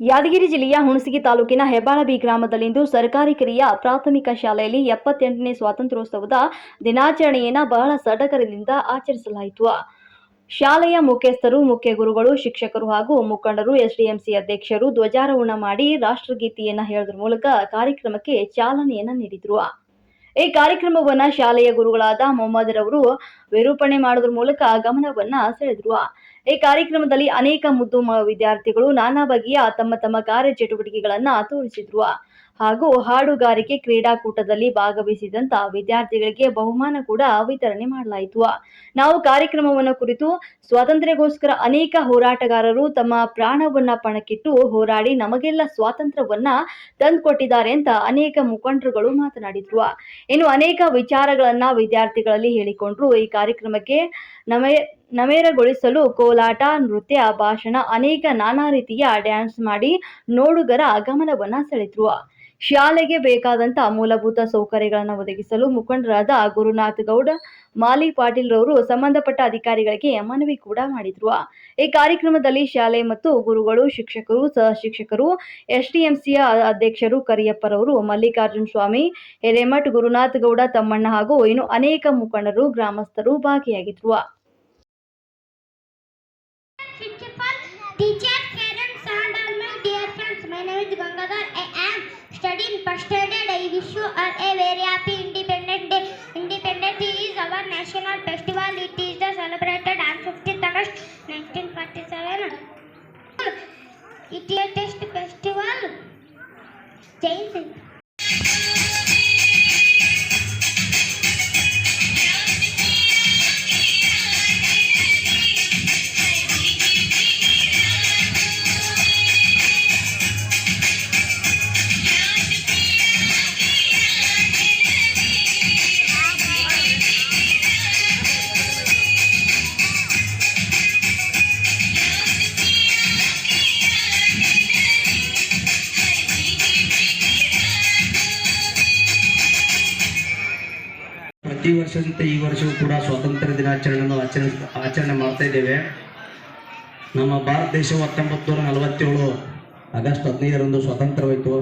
ಯಾದಗಿರಿ ಜಿಲ್ಲೆಯ ಹುಣಸಗಿ ತಾಲೂಕಿನ ಹೆಬ್ಬಾಳಬಿ ಗ್ರಾಮದಲ್ಲಿಂದು ಸರ್ಕಾರಿ ಕಿರಿಯ ಪ್ರಾಥಮಿಕ ಶಾಲೆಯಲ್ಲಿ ಎಪ್ಪತ್ತೆಂಟನೇ ಸ್ವಾತಂತ್ರ್ಯೋತ್ಸವದ ದಿನಾಚರಣೆಯನ್ನು ಬಹಳ ಸಡಗರದಿಂದ ಆಚರಿಸಲಾಯಿತು. ಶಾಲೆಯ ಮುಖ್ಯಸ್ಥರು, ಮುಖ್ಯ ಗುರುಗಳು, ಶಿಕ್ಷಕರು ಹಾಗೂ ಮುಖಂಡರು, ಎಸ್ಡಿಎಂಸಿ ಅಧ್ಯಕ್ಷರು ಧ್ವಜಾರೋಹಣ ಮಾಡಿ ರಾಷ್ಟ್ರಗೀತೆಯನ್ನು ಹೇಳುವುದರ ಮೂಲಕ ಕಾರ್ಯಕ್ರಮಕ್ಕೆ ಚಾಲನೆಯನ್ನು ನೀಡಿದರು. ಈ ಕಾರ್ಯಕ್ರಮವನ್ನ ಶಾಲೆಯ ಗುರುಗಳಾದ ಮೊಹಮ್ಮದ್ ರವರು ವಿರೂಪಣೆ ಮಾಡೋದ್ರ ಮೂಲಕ ಗಮನವನ್ನ ಸೆಳೆದ್ರು. ಈ ಕಾರ್ಯಕ್ರಮದಲ್ಲಿ ಅನೇಕ ಮುದ್ದು ವಿದ್ಯಾರ್ಥಿಗಳು ನಾನಾ ಬಗೆಯ ತಮ್ಮ ತಮ್ಮ ಕಾರ್ಯ ಚಟುವಟಿಕೆಗಳನ್ನ ತೋರಿಸಿದ್ರು. ಹಾಗೂ ಹಾಡುಗಾರಿಕೆ ಕ್ರೀಡಾಕೂಟದಲ್ಲಿ ಭಾಗವಹಿಸಿದಂತ ವಿದ್ಯಾರ್ಥಿಗಳಿಗೆ ಬಹುಮಾನ ಕೂಡ ವಿತರಣೆ ಮಾಡಲಾಯಿತು. ನಾವು ಕಾರ್ಯಕ್ರಮವನ್ನು ಕುರಿತು ಸ್ವಾತಂತ್ರ್ಯಗೋಸ್ಕರ ಅನೇಕ ಹೋರಾಟಗಾರರು ತಮ್ಮ ಪ್ರಾಣವನ್ನ ಪಣಕ್ಕಿಟ್ಟು ಹೋರಾಡಿ ನಮಗೆಲ್ಲ ಸ್ವಾತಂತ್ರ್ಯವನ್ನ ತಂದುಕೊಟ್ಟಿದ್ದಾರೆ ಅಂತ ಅನೇಕ ಮುಖಂಡರುಗಳು ಮಾತನಾಡಿದ್ರು. ಇನ್ನು ಅನೇಕ ವಿಚಾರಗಳನ್ನ ವಿದ್ಯಾರ್ಥಿಗಳಲ್ಲಿ ಹೇಳಿಕೊಂಡ್ರು. ಈ ಕಾರ್ಯಕ್ರಮಕ್ಕೆ ನಮೇ, ನಮೇರಗೊಳಿಸಲು ಕೋಲಾಟ, ನೃತ್ಯ, ಭಾಷಣ, ಅನೇಕ ನಾನಾ ರೀತಿಯ ಡ್ಯಾನ್ಸ್ ಮಾಡಿ ನೋಡುಗರ ಗಮನವನ್ನ ಸೆಳೆದ್ರು. ಶಾಲೆಗೆ ಬೇಕಾದಂತಹ ಮೂಲಭೂತ ಸೌಕರ್ಯಗಳನ್ನು ಒದಗಿಸಲು ಮುಖಂಡರಾದ ಗುರುನಾಥ್ ಗೌಡ, ಮಾಲಿ ಪಾಟೀಲ್ ರವರು ಸಂಬಂಧಪಟ್ಟ ಅಧಿಕಾರಿಗಳಿಗೆ ಮನವಿ ಕೂಡ ಮಾಡಿದ್ರು. ಈ ಕಾರ್ಯಕ್ರಮದಲ್ಲಿ ಶಾಲೆ ಮತ್ತು ಗುರುಗಳು, ಶಿಕ್ಷಕರು ಸಹ ಶಿಕ್ಷಕರು ಎಸ್ಡಿಎಂಸಿಯ ಅಧ್ಯಕ್ಷರು ಕರಿಯಪ್ಪರವರು, ಮಲ್ಲಿಕಾರ್ಜುನ್ ಸ್ವಾಮಿ, ಹಿರೇಮಠ್ ಗುರುನಾಥ್ ಗೌಡ ತಮ್ಮಣ್ಣ ಹಾಗೂ ಇನ್ನು ಅನೇಕ ಮುಖಂಡರು, ಗ್ರಾಮಸ್ಥರು ಭಾಗಿಯಾಗಿದ್ರು. ఇటీఆర్ టెస్ట్ ఫెస్టివల్ చేయించండి ಪ್ರತಿ ವರ್ಷದಂತೆ ಈ ವರ್ಷವೂ ಕೂಡ ಸ್ವಾತಂತ್ರ್ಯ ದಿನಾಚರಣೆಯನ್ನು ಆಚರಣೆ ಆಚರಣೆ ಮಾಡ್ತಾ ಇದ್ದೇವೆ. ನಮ್ಮ ಭಾರತ ದೇಶವು ಹತ್ತೊಂಬತ್ತು ನೂರ ನಲವತ್ತೇಳು ಆಗಸ್ಟ್ ಹದಿನೈದರಂದು ಸ್ವಾತಂತ್ರ್ಯವಾಯಿತು.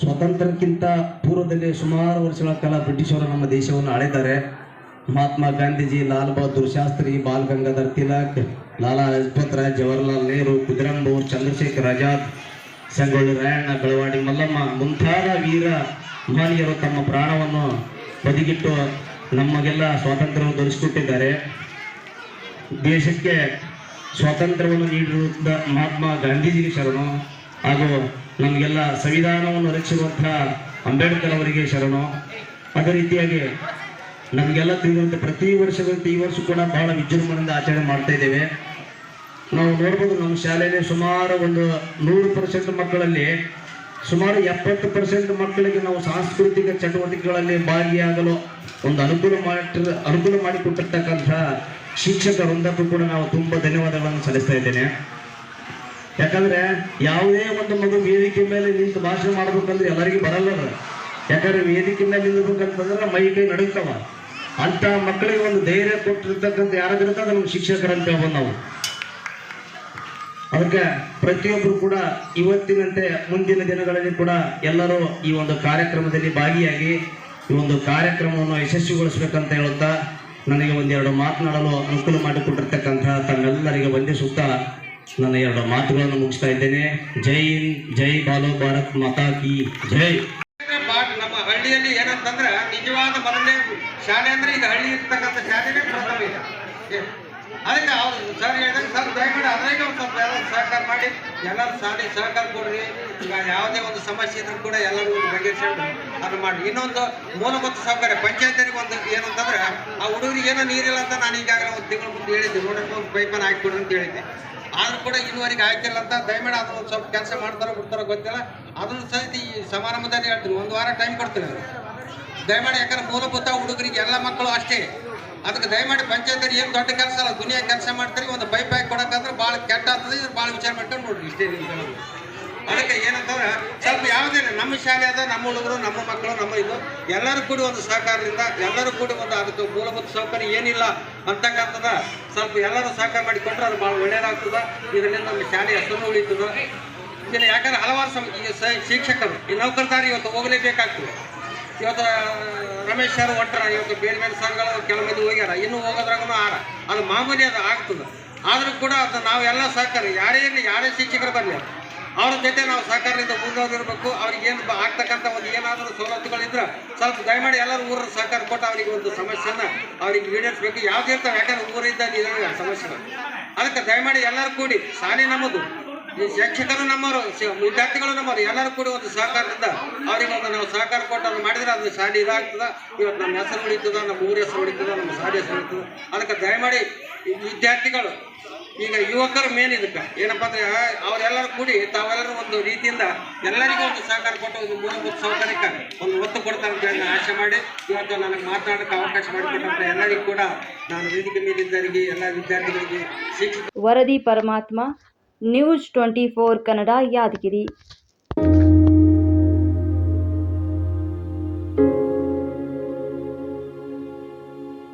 ಸ್ವಾತಂತ್ರ್ಯಕ್ಕಿಂತ ಪೂರ್ವದಲ್ಲಿ ಸುಮಾರು ವರ್ಷಗಳ ಕಾಲ ಬ್ರಿಟಿಷರು ನಮ್ಮ ದೇಶವನ್ನು ಆಳಿದ್ದಾರೆ. ಮಹಾತ್ಮ ಗಾಂಧೀಜಿ, ಲಾಲ್ ಬಹದ್ದೂರ್ ಶಾಸ್ತ್ರಿ, ಬಾಲ್ ಗಂಗಾಧರ್ ತಿಲಕ್, ಲಾಲಾ ಲಜಪತ್ ರಾಯ್, ಜವಾಹರ್ಲಾಲ್ ನೆಹರು, ಕುದುರಂಬೂರ್, ಚಂದ್ರಶೇಖರ್ ಆಜಾದ್, ಸಂಗೊಳ್ಳಿ ರಾಯಣ್ಣ, ಬೆಳವಾಡಿ ಮಲ್ಲಮ್ಮ ಮುಂತಾದ ವೀರ ಮಹನೀಯರು ತಮ್ಮ ಪ್ರಾಣವನ್ನು ಬದಿಗಿಟ್ಟು ನಮಗೆಲ್ಲ ಸ್ವಾತಂತ್ರ್ಯವನ್ನು ದೊರಕಿಸಿಕೊಟ್ಟಿದ್ದಾರೆ ದೇಶಕ್ಕೆ ಸ್ವಾತಂತ್ರ್ಯವನ್ನು ನೀಡಿರುವಂಥ ಮಹಾತ್ಮ ಗಾಂಧೀಜಿಗೆ ಶರಣು ಹಾಗೂ ನಮಗೆಲ್ಲ ಸಂವಿಧಾನವನ್ನು ರಚಿಸಿರುವಂತಹ ಅಂಬೇಡ್ಕರ್ ಅವರಿಗೆ ಶರಣು. ಅದೇ ರೀತಿಯಾಗಿ ನಮಗೆಲ್ಲ ತಿಳಿದಂತೆ ಪ್ರತಿ ವರ್ಷದಂತೆ ಈ ವರ್ಷ ಕೂಡ ಬಹಳ ವಿಜೃಂಭಣೆಯಿಂದ ಆಚರಣೆ ಮಾಡ್ತಾ ಇದ್ದೇವೆ. ನಾವು ನೋಡ್ಬೋದು ನಮ್ಮ ಶಾಲೆಯಲ್ಲಿ ಸುಮಾರು ಒಂದು ನೂರು ಪರ್ಸೆಂಟ್ ಮಕ್ಕಳಲ್ಲಿ ಸುಮಾರು ಎಪ್ಪತ್ತು ಪರ್ಸೆಂಟ್ ಮಕ್ಕಳಿಗೆ ನಾವು ಸಾಂಸ್ಕೃತಿಕ ಚಟುವಟಿಕೆಗಳಲ್ಲಿ ಭಾಗಿಯಾಗಲು ಒಂದು ಅನುಕೂಲ ಮಾಡಿ ಅನುಕೂಲ ಮಾಡಿಕೊಟ್ಟಿರ್ತಕ್ಕಂಥ ಶಿಕ್ಷಕ ವೃಂದಕ್ಕೂ ಕೂಡ ನಾವು ತುಂಬ ಧನ್ಯವಾದಗಳನ್ನು ಸಲ್ಲಿಸ್ತಾ ಇದ್ದೇನೆ. ಯಾಕಂದ್ರೆ ಯಾವುದೇ ಒಂದು ಮಗು ವೇದಿಕೆ ಮೇಲೆ ನಿಂತು ಭಾಷಣ ಮಾಡ್ಬೇಕಂದ್ರೆ ಎಲ್ಲರಿಗೂ ಬರಲ್ಲ. ಯಾಕಂದ್ರೆ ವೇದಿಕೆ ಮೇಲೆ ನಿಲ್ಬೇಕಂತಂದ್ರೆ ಮೈ ಕೈ ನಡುಗ್ತಾವ. ಅಂತ ಮಕ್ಕಳಿಗೆ ಒಂದು ಧೈರ್ಯ ಕೊಟ್ಟಿರ್ತಕ್ಕಂಥ ಯಾರಾಗಿರುತ್ತೆ ಅದು ನಮ್ಮ ಶಿಕ್ಷಕರಂತ ಹೇಳ್ಬೋದು ನಾವು. ಅದಕ್ಕೆ ಪ್ರತಿಯೊಬ್ಬರು ಕೂಡ ಇವತ್ತಿನಂತೆ ಮುಂದಿನ ದಿನಗಳಲ್ಲಿ ಕೂಡ ಎಲ್ಲರೂ ಈ ಒಂದು ಕಾರ್ಯಕ್ರಮದಲ್ಲಿ ಭಾಗಿಯಾಗಿ ಈ ಒಂದು ಕಾರ್ಯಕ್ರಮವನ್ನು ಯಶಸ್ವಿಗೊಳಿಸಬೇಕಂತ ಹೇಳುತ್ತಾ ನನಗೆ ಒಂದೆರಡು ಮಾತನಾಡಲು ಅನುಕೂಲ ಮಾಡಿಕೊಟ್ಟಿರ್ತಕ್ಕಂತಹ ತಮ್ಮೆಲ್ಲರಿಗೆ ವಂದಿಸುತ್ತಾ ನನ್ನ ಎರಡು ಮಾತುಗಳನ್ನು ಮುಗಿಸ್ತಾ ಇದ್ದೇನೆ. ಜೈ ಹಿಂದ್, ಜೈ ಬಾಲೋ ಭಾರತ್ ಮಾತಾ ಕಿ ಜೈ. ನಮ್ಮ ಹಳ್ಳಿಯಲ್ಲಿ ಏನಂತಂದ್ರೆ ನಿಜವಾದ ಮೊದಲನೇ ಶಾಲೆ ಅಂದ್ರೆ ಈಗ ಹಳ್ಳಿ ಇರ್ತಕ್ಕಂಥ ಶಾಲೆನೇ ಪ್ರಥಮ ಅದಕ್ಕೆ ಅವ್ರು ಸರ್ ಹೇಳಿದಾಗ ಸರ್, ದಯಮಾಡಿ ಅದ್ರಾಗ ಒಂದು ಸ್ವಲ್ಪ ಸಹಕಾರ ಮಾಡಿ, ಎಲ್ಲರೂ ಶಾಲೆ ಸಹಕಾರ ಕೊಡ್ರಿ. ಈಗ ಯಾವುದೇ ಒಂದು ಸಮಸ್ಯೆ ಇದ್ರೂ ಕೂಡ ಎಲ್ಲರೂ ಬಗೆಹರಿಸ್ಕೊಂಡು ಅದು ಮಾಡಿ ಇನ್ನೊಂದು ಮೂಲಭೂತ ಸೌಕರ್ಯ, ಪಂಚಾಯತರಿಗೆ ಒಂದು ಏನಂತಂದ್ರೆ ಆ ಹುಡುಗರಿಗೆ ಏನೋ ನೀರಿಲ್ಲ ಅಂತ ನಾನು ಈಗಾಗಲೇ ಒಂದು ತಿಂಗಳ ಮುಂದೆ ಹೇಳಿದ್ದೆ. ನೋಡಕ್ಕೆ ಒಂದು ಪೈಪನ್ನು ಹಾಕಿಕೊಡ್ರಿ ಅಂತ ಹೇಳಿದ್ದೆ. ಆದ್ರೂ ಕೂಡ ಇನ್ನುವರೆಗೆ ಆಯ್ತಿಲ್ಲ ಅಂತ ದಯಮಾಡಿ ಅದನ್ನ ಸ್ವಲ್ಪ ಕೆಲಸ ಮಾಡ್ತಾರೋ ಬಿಡ್ತಾರೋ ಗೊತ್ತಿಲ್ಲ. ಅದನ್ನು ಸಹಿತ ಈ ಸಮಾರಂಭದಲ್ಲಿ ಹೇಳ್ತೀನಿ. ಒಂದು ವಾರ ಟೈಮ್ ಕೊಡ್ತೀನಿ. ದಯಮಾಡಿ ಯಾಕಂದ್ರೆ ಮೂಲಭೂತ ಹುಡುಗರಿಗೆ ಎಲ್ಲ ಮಕ್ಕಳು ಅಷ್ಟೇ. ಅದಕ್ಕೆ ದಯಮಾಡಿ ಪಂಚಾಯತ್ ಏನು ದೊಡ್ಡ ಕೆಲಸ ಅಲ್ಲ ದುನಿಯಾ ಕೆಲಸ ಮಾಡ್ತಾರೆ ಒಂದು ಪೈಪ್ ಹಾಕಿ ಕೊಡೋಕ್ಕಂದ್ರೆ ಭಾಳ ಕೆಟ್ಟ ಆಗ್ತದೆ ಇದು ಭಾಳ ವಿಚಾರ ಮಾಡ್ಕೊಂಡು ನೋಡ್ರಿ. ಇಷ್ಟೇ ಅದಕ್ಕೆ ಏನಂತಂದ್ರೆ ಸ್ವಲ್ಪ ಯಾವುದೇ ನಮ್ಮ ಶಾಲೆ ಅದ ನಮ್ಮ ಹುಡುಗರು ನಮ್ಮ ಮಕ್ಕಳು ನಮ್ಮ ಇದು ಎಲ್ಲರೂ ಕೂಡಿ ಒಂದು ಸಹಕಾರದಿಂದ ಎಲ್ಲರೂ ಕೂಡಿ ಒಂದು ಅದಕ್ಕೆ ಮೂಲಭೂತ ಸೌಕರ್ಯ ಏನಿಲ್ಲ ಅಂತಕ್ಕಂಥದ ಸ್ವಲ್ಪ ಎಲ್ಲರೂ ಸಹಕಾರ ಮಾಡಿಕೊಂಡ್ರೆ ಅದು ಭಾಳ ಒಳ್ಳೆಯದಾಗ್ತದೆ ಇದರಿಂದ ನಮ್ಮ ಶಾಲೆ ಹೆಸರು ಉಳಿತದ. ಇನ್ನು ಯಾಕಂದ್ರೆ ಹಲವಾರು ಸಮ ಈಗ ಶಿಕ್ಷಕರು ಈ ನೌಕರದಾರಿ ಇವತ್ತು ಹೋಗಲೇಬೇಕಾಗ್ತದೆ. ಇವತ್ತು ರಮೇಶ್ ಸರ್ ಹೊಂಟ್ರ, ಇವತ್ತು ಬೇರೆ ಬೇರೆ ಸಂಘಗಳು ಕೆಲವು ಮಂದಿ ಹೋಗ್ಯಾರ. ಇನ್ನೂ ಹೋಗೋದ್ರಾಗೂ ಆರ ಅದು ಮಾಮೂಲಿ ಅದು ಆಗ್ತದೆ. ಆದರೂ ಕೂಡ ಅದು ನಾವೆಲ್ಲ ಸಹಕಾರ. ಯಾರೇ ಇರಲಿ, ಯಾರೇ ಶಿಕ್ಷಕರು ಬರಲಿ ಅವ್ರ ಜೊತೆ ನಾವು ಸಹಕಾರದಿಂದ ಮುಂದುವರಿರ್ಬೇಕು ಅವ್ರಿಗೆ ಏನು ಆಗ್ತಕ್ಕಂಥ ಒಂದು ಏನಾದರೂ ಸವಲತ್ತುಗಳಿದ್ರೆ ಸ್ವಲ್ಪ ದಯಮಾಡಿ ಎಲ್ಲರೂ ಊರ ಸಹಕಾರ ಕೊಟ್ಟು ಅವ್ರಿಗೆ ಒಂದು ಸಮಸ್ಯೆನ ಅವ್ರಿಗೆ ಈಡೇರಿಸಬೇಕು. ಯಾವ್ದು ಇರ್ತಾವೆ? ಯಾಕಂದ್ರೆ ಊರಿಂದ ಇದಾವೆ ಸಮಸ್ಯೆಗಳು ಅದಕ್ಕೆ ದಯಮಾಡಿ ಎಲ್ಲರೂ ಕೂಡಿ, ಶಾಲೆ ನಮ್ಮದು. ಈ ಶಿಕ್ಷಕರು ನಮ್ಮವರು ವಿದ್ಯಾರ್ಥಿಗಳು ನಮ್ಮವರು, ಎಲ್ಲರೂ ಕೂಡ ಒಂದು ಸಹಕಾರದಿಂದ ಅವರಿಗೆ ಒಂದು ನಾವು ಸಹಕಾರ ಕೊಟ್ಟು ಅದು ಮಾಡಿದ್ರೆ ಅದು ಶಾಲೆ ಇದಾಗ್ತದೆ. ಇವತ್ತು ನಮ್ಮ ಹೆಸರು ಉಳಿತದ, ನಮ್ಮ ಊರ ಹೆಸರು ಉಳಿತದ, ನಮ್ಮ ಶಾಲೆ ಹೆಸರು ಉಳಿತದೆ. ಅದಕ್ಕೆ ದಯಮಾಡಿ ವಿದ್ಯಾರ್ಥಿಗಳು, ಈಗ ಯುವಕರು ಮೇನ್ ಇದಕ್ಕೆ. ಏನಪ್ಪ ಅಂದ್ರೆ ಅವರೆಲ್ಲರೂ ಕೂಡಿ ತಾವೆಲ್ಲರೂ ಒಂದು ರೀತಿಯಿಂದ ಎಲ್ಲರಿಗೂ ಒಂದು ಸಹಕಾರ ಕೊಟ್ಟು ಒಂದು ಮೂಲಭೂತ ಸೌಕರ್ಯಕ್ಕೆ ಒಂದು ಒತ್ತು ಕೊಡ್ತಾರೆ ಅಂತ ಹೇಳಿ ಆಶೆ ಮಾಡಿ, ಇವತ್ತು ನನಗೆ ಮಾತಾಡೋಕ್ಕೆ ಅವಕಾಶ ಮಾಡಿಕೊಟ್ಟಂತ ಎಲ್ಲರಿಗೂ ಕೂಡ ನಾನು ವೇದಿಕೆ ಮೇಲಿದ್ದವರಿಗೆ, ಎಲ್ಲ ವಿದ್ಯಾರ್ಥಿಗಳಿಗೆ ಶಿಕ್ಷಕ ವರದಿ Paramatma news twenty four Kannada Yadgiri